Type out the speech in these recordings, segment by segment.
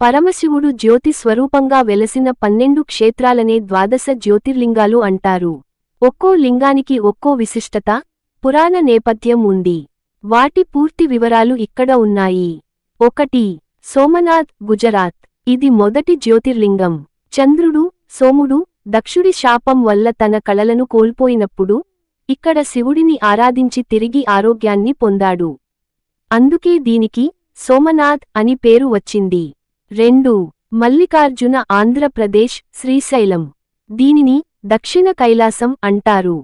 పరమశివుడు జ్యోతి స్వరూపంగా వెలసిన పన్నెండు క్షేత్రాలనే ద్వాదశ జ్యోతిర్లింగాలు అంటారు. ఒక్కో లింగానికి ఒక్కో విశిష్టత పురాణ నేపథ్యం ఉంది. వాటి పూర్తి వివరాలు ఇక్కడ ఉన్నాయి. ఒకటి సోమనాథ్ గుజరాత్. ఇది మొదటి జ్యోతిర్లింగం. చంద్రుడు సోముడు దక్షుడి శాపం వల్ల తన కళలను కోల్పోయినప్పుడు ఇక్కడ శివుడిని ఆరాధించి తిరిగి ఆరోగ్యాన్ని పొందాడు. అందుకే దీనికి సోమనాథ్ అని పేరు వచ్చింది. రెండు మల్లికార్జున ఆంధ్రప్రదేశ్ శ్రీశైలం. దీనిని దక్షిణ కైలాసం అంటారు.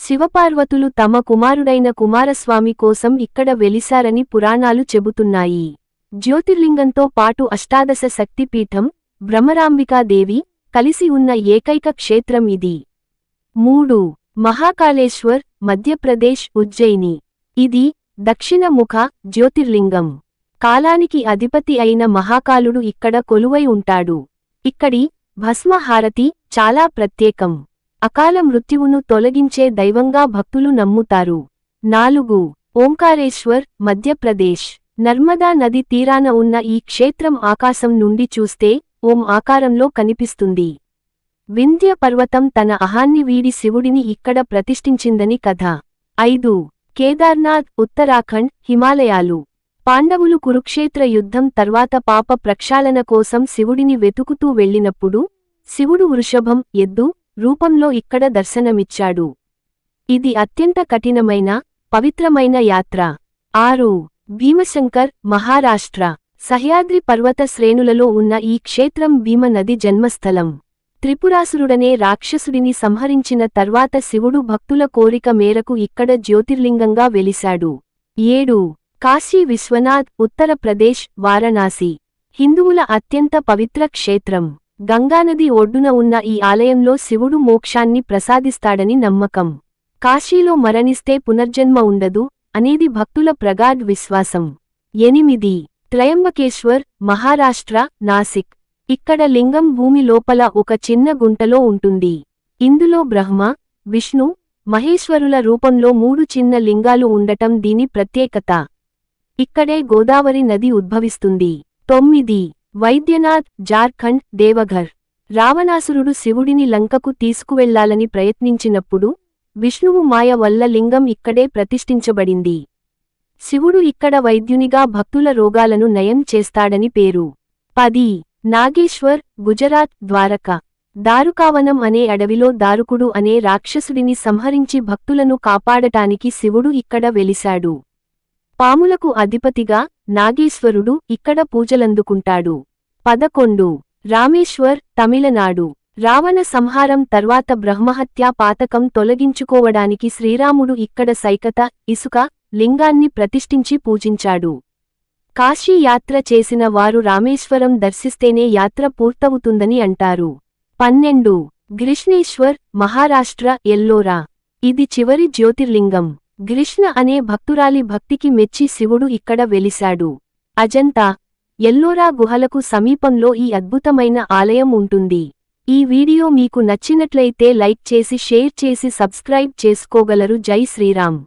శివపార్వతులు తమ కుమారుడైన కుమారస్వామి కోసం ఇక్కడ వెలిశారని పురాణాలు చెబుతున్నాయి. జ్యోతిర్లింగంతో పాటు అష్టాదశ శక్తిపీఠం భ్రమరాంబికాదేవి కలిసి ఉన్న ఏకైక క్షేత్రం ఇది. మూడు మహాకాళేశ్వర్ మధ్యప్రదేశ్ ఉజ్జయిని. ఇది దక్షిణముఖ జ్యోతిర్లింగం. కాలానికి అధిపతి అయిన మహాకాలుడు ఇక్కడ కొలువై ఉంటాడు. ఇక్కడి భస్మహారతి చాలా ప్రత్యేకం. అకాల మృత్యువును తొలగించే దైవంగా భక్తులు నమ్ముతారు. నాలుగు ఓంకారేశ్వర్ మధ్యప్రదేశ్. నర్మదా నది తీరాన ఉన్న ఈ క్షేత్రం ఆకాశం నుండి చూస్తే ఓం ఆకారంలో కనిపిస్తుంది. వింధ్య పర్వతం తన అహాన్ని వీడి శివుడిని ఇక్కడ ప్రతిష్ఠించిందని కథ. ఐదు కేదార్నాథ్ ఉత్తరాఖండ్ హిమాలయాలు. పాండవులు కురుక్షేత్ర యుద్ధం తర్వాత పాప ప్రక్షాళన కోసం శివుడిని వెతుకుతూ వెళ్ళినప్పుడు శివుడు వృషభం ఎద్దు రూపంలో ఇక్కడ దర్శనమిచ్చాడు. ఇది అత్యంత కఠినమైన పవిత్రమైన యాత్ర. ఆరు. భీమశంకర్ మహారాష్ట్ర. సహ్యాద్రి పర్వత శ్రేణులలో ఉన్న ఈ క్షేత్రం భీమ నది జన్మస్థలం. త్రిపురాసురుడనే రాక్షసుడిని సంహరించిన తర్వాత శివుడు భక్తుల కోరిక మేరకు ఇక్కడ జ్యోతిర్లింగంగా వెలిశాడు. ఏడు. కాశీ విశ్వనాథ్ ఉత్తరప్రదేశ్ వారణాసి. హిందువుల అత్యంత పవిత్ర క్షేత్రం. గంగానది ఒడ్డున ఉన్న ఈ ఆలయంలో శివుడు మోక్షాన్ని ప్రసాదిస్తాడని నమ్మకం. కాశీలో మరణిస్తే పునర్జన్మ ఉండదు అనేది భక్తుల ప్రగాఢ్ విశ్వాసం. ఎనిమిది. త్రయంబకేశ్వర్ మహారాష్ట్ర నాసిక్. ఇక్కడ లింగం భూమి లోపల ఒక చిన్న గుంటలో ఉంటుంది. ఇందులో బ్రహ్మ విష్ణు మహేశ్వరుల రూపంలో మూడు చిన్న లింగాలు ఉండటం దీని ప్రత్యేకత. ఇక్కడే గోదావరి నది ఉద్భవిస్తుంది. తొమ్మిది. వైద్యనాథ్ జార్ఖండ్ దేవఘర్. రావణాసురుడు శివుడిని లంకకు తీసుకువెళ్ళాలని ప్రయత్నించినప్పుడు విష్ణువు మాయ వల్ల లింగం ఇక్కడే ప్రతిష్ఠించబడింది. శివుడు ఇక్కడ వైద్యునిగా భక్తుల రోగాలను నయం చేస్తాడని పేరు. పది. నాగేశ్వర్ గుజరాత్ ద్వారక. దారుకావనం అనే అడవిలో దారుకుడు అనే రాక్షసుడిని సంహరించి భక్తులను కాపాడటానికి శివుడు ఇక్కడ వెలిశాడు. పాములకు అధిపతిగా నాగేశ్వరుడు ఇక్కడ పూజలందుకుంటాడు. పదకొండు. రామేశ్వర్ తమిళనాడు. రావణ సంహారం తర్వాత బ్రహ్మహత్యా పాతకం తొలగించుకోవడానికి శ్రీరాముడు ఇక్కడ సైకత ఇసుక లింగాన్ని ప్రతిష్ఠించి పూజించాడు. కాశీ యాత్ర చేసిన వారు రామేశ్వరం దర్శిస్తేనే యాత్ర పూర్తవుతుందని అంటారు. పన్నెండు. గ్రిష్ణేశ్వర్ మహారాష్ట్ర ఎల్లోరా. ఇది చివరి జ్యోతిర్లింగం. గ్రిష్ణ అనే భక్తురాలి భక్తికి మెచ్చి శివుడు ఇక్కడ వెలిశాడు. అజంతా ఎల్లోరా గుహలకు సమీపంలో ఈ అద్భుతమైన ఆలయం ఉంటుంది. ఈ వీడియో మీకు నచ్చినట్లయితే లైక్ చేసి షేర్ చేసి సబ్స్క్రైబ్ చేసుకోగలరు. జై శ్రీరామ్.